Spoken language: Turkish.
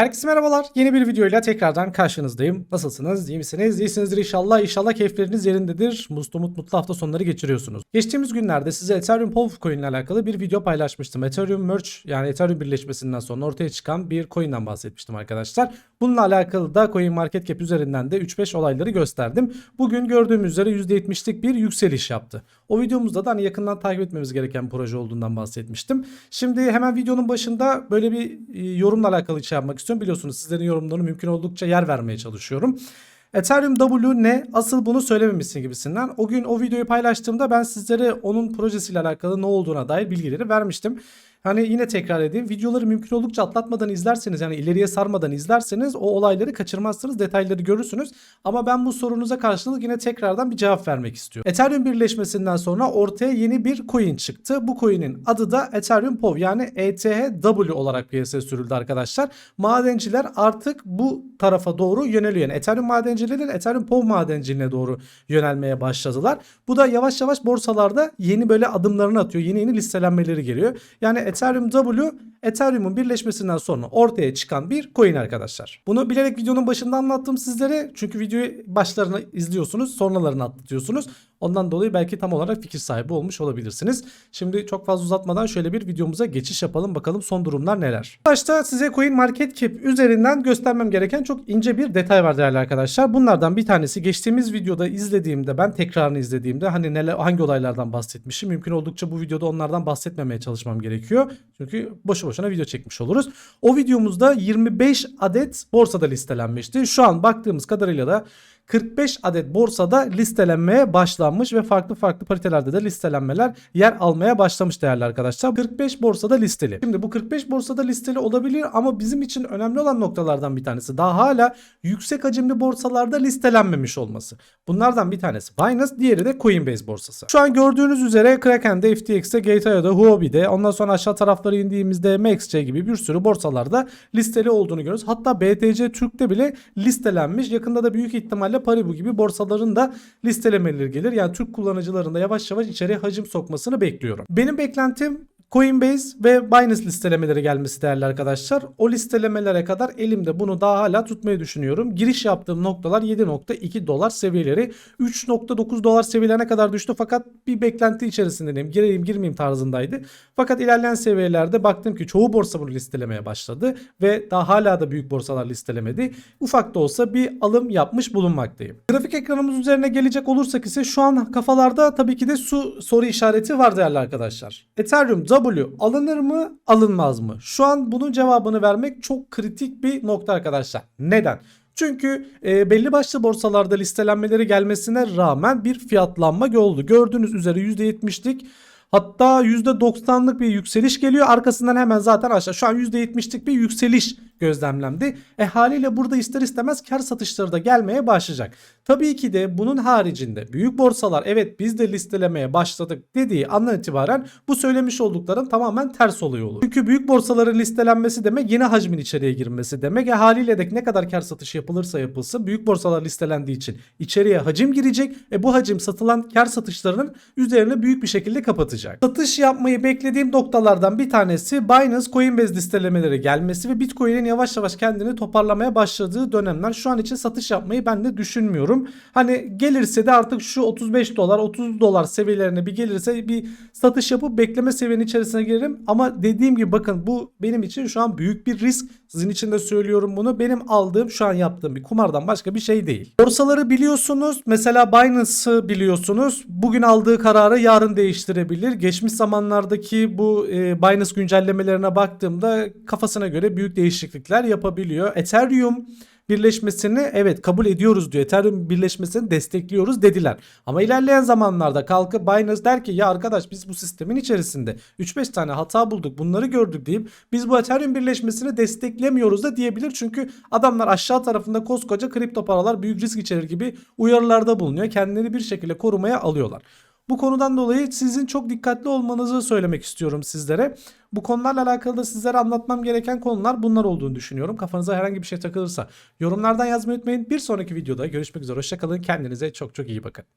Herkese merhabalar. Yeni bir videoyla tekrardan karşınızdayım. Nasılsınız? İyi misiniz? İyisinizdir inşallah. İnşallah keyifleriniz yerindedir. Mutlu mutlu hafta sonları geçiriyorsunuz. Geçtiğimiz günlerde size Ethereum Pulse Coin ile alakalı bir video paylaşmıştım. Ethereum Merge yani Ethereum birleşmesinden sonra ortaya çıkan bir coin'den bahsetmiştim arkadaşlar. Bununla alakalı da Coin Market Cap üzerinden de 3-5 olayları gösterdim. Bugün gördüğümüz üzere %70'lik bir yükseliş yaptı. O videomuzda da hani yakından takip etmemiz gereken bir proje olduğundan bahsetmiştim. Şimdi hemen videonun başında böyle bir e, yorumla alakalı şey yapmak istiyorum. Biliyorsunuz sizlerin yorumlarını mümkün oldukça yer vermeye çalışıyorum. Ethereum W ne? Asıl bunu söylememişsin gibisinden. O gün o videoyu paylaştığımda ben sizlere onun projesiyle alakalı ne olduğuna dair bilgileri vermiştim. Hani yine tekrar edeyim. Videoları mümkün oldukça atlatmadan izlerseniz yani ileriye sarmadan izlerseniz o olayları kaçırmazsınız. Detayları görürsünüz. Ama ben bu sorunuza karşılık yine tekrardan bir cevap vermek istiyorum. Ethereum birleşmesinden sonra ortaya yeni bir coin çıktı. Bu coin'in adı da Ethereum POV yani ETHW olarak piyasaya sürüldü arkadaşlar. Madenciler artık bu tarafa doğru yöneliyor. Yani Ethereum madencileri Ethereum POV madenciliğine doğru yönelmeye başladılar. Bu da yavaş yavaş borsalarda yeni böyle adımlarını atıyor. Yeni yeni listelenmeleri geliyor. Yani Ethereum W Ethereum'un birleşmesinden sonra ortaya çıkan bir coin arkadaşlar. Bunu bilerek videonun başında anlattım sizlere. Çünkü videoyu başlarını izliyorsunuz, sonralarını atlatıyorsunuz. Ondan dolayı belki tam olarak fikir sahibi olmuş olabilirsiniz. Şimdi çok fazla uzatmadan şöyle bir videomuza geçiş yapalım. Bakalım son durumlar neler. Başta size Coin Market Cap üzerinden göstermem gereken çok ince bir detay var değerli arkadaşlar. Bunlardan bir tanesi geçtiğimiz videoda izlediğimde ben tekrarını izlediğimde hani neler hangi olaylardan bahsetmişim. Mümkün oldukça bu videoda onlardan bahsetmemeye çalışmam gerekiyor. Çünkü boşu boşuna video çekmiş oluruz. O videomuzda 25 adet borsada listelenmişti. Şu an baktığımız kadarıyla da 45 adet borsada listelenmeye başlanmış ve farklı farklı paritelerde de listelenmeler yer almaya başlamış değerli arkadaşlar. 45 borsada listeli. Şimdi bu 45 borsada listeli olabilir ama bizim için önemli olan noktalardan bir tanesi daha hala yüksek hacimli borsalarda listelenmemiş olması. Bunlardan bir tanesi Binance, diğeri de Coinbase borsası. Şu an gördüğünüz üzere Kraken'de, FTX'te, Gate.io'da, Huobi'de, ondan sonra aşağı taraflara indiğimizde MXC gibi bir sürü borsalarda listeli olduğunu görüyoruz. Hatta BTC Türk'te bile listelenmiş. Yakında da büyük ihtimalle Paribu gibi borsaların da listelemeleri gelir. Yani Türk kullanıcıların da yavaş yavaş içeriye hacim sokmasını bekliyorum. Benim beklentim Coinbase ve Binance listelemeleri gelmesi değerli arkadaşlar. O listelemelere kadar elimde bunu daha hala tutmayı düşünüyorum. Giriş yaptığım noktalar 7.2 dolar seviyeleri. 3.9 dolar seviyelerine kadar düştü fakat bir beklenti içerisindeyim. Gireyim girmeyeyim tarzındaydı. Fakat ilerleyen seviyelerde baktım ki çoğu borsa bunu listelemeye başladı ve daha hala da büyük borsalar listelemedi.Ufak da olsa bir alım yapmış bulunmaktayım. Grafik ekranımız üzerine gelecek olursak ise şu an kafalarda tabii ki de su soru işareti var değerli arkadaşlar. Ethereum W alınır mı alınmaz mı? Şu an bunun cevabını vermek çok kritik bir nokta arkadaşlar. Neden? Çünkü e, belli başlı borsalarda listelenmeleri gelmesine rağmen bir fiyatlanma oldu. Gördüğünüz üzere %70'lik hatta %90'lık bir yükseliş geliyor. Arkasından hemen zaten aşağı. Şu an %70'lik bir yükseliş gözlemlendi. E haliyle burada ister istemez kar satışları da gelmeye başlayacak. Tabii ki de bunun haricinde büyük borsalar evet biz de listelemeye başladık dediği andan itibaren bu söylemiş oldukların tamamen ters oluyor olur. Çünkü büyük borsaların listelenmesi demek yeni hacmin içeriye girmesi demek. E haliyle de ne kadar kar satışı yapılırsa yapılsın büyük borsalar listelendiği için içeriye hacim girecek. E bu hacim satılan kar satışlarının üzerine büyük bir şekilde kapatacak. Satış yapmayı beklediğim noktalardan bir tanesi Binance Coinbase listelemeleri gelmesi ve Bitcoin'in yavaş yavaş kendini toparlamaya başladığı dönemler. Şu an için satış yapmayı ben de düşünmüyorum. Hani gelirse de artık şu 35 dolar 30 dolar seviyelerine bir gelirse bir satış yapıp bekleme seviyenin içerisine girerim. Ama dediğim gibi bakın bu benim için şu an büyük bir risk. Sizin için de söylüyorum bunu. Benim aldığım şu an yaptığım bir kumardan başka bir şey değil. Borsaları biliyorsunuz. Mesela Binance'ı biliyorsunuz. Bugün aldığı kararı yarın değiştirebilir. Geçmiş zamanlardaki bu e, Binance güncellemelerine baktığımda kafasına göre büyük değişiklikler yapabiliyor. Ethereum birleşmesini evet kabul ediyoruz diyor. Ethereum birleşmesini destekliyoruz dediler. Ama ilerleyen zamanlarda kalkıp Binance der ki ya arkadaş biz bu sistemin içerisinde 3-5 tane hata bulduk bunları gördük deyip biz bu Ethereum birleşmesini desteklemiyoruz da diyebilir. Çünkü adamlar aşağı tarafında koskoca kripto paralar büyük risk içerir gibi uyarılarda bulunuyor. Kendileri bir şekilde korumaya alıyorlar. Bu konudan dolayı sizin çok dikkatli olmanızı söylemek istiyorum sizlere. Bu konularla alakalı da sizlere anlatmam gereken konular bunlar olduğunu düşünüyorum. Kafanıza herhangi bir şey takılırsa yorumlardan yazmayı unutmayın. Bir sonraki videoda görüşmek üzere. Hoşçakalın. Kendinize çok çok iyi bakın.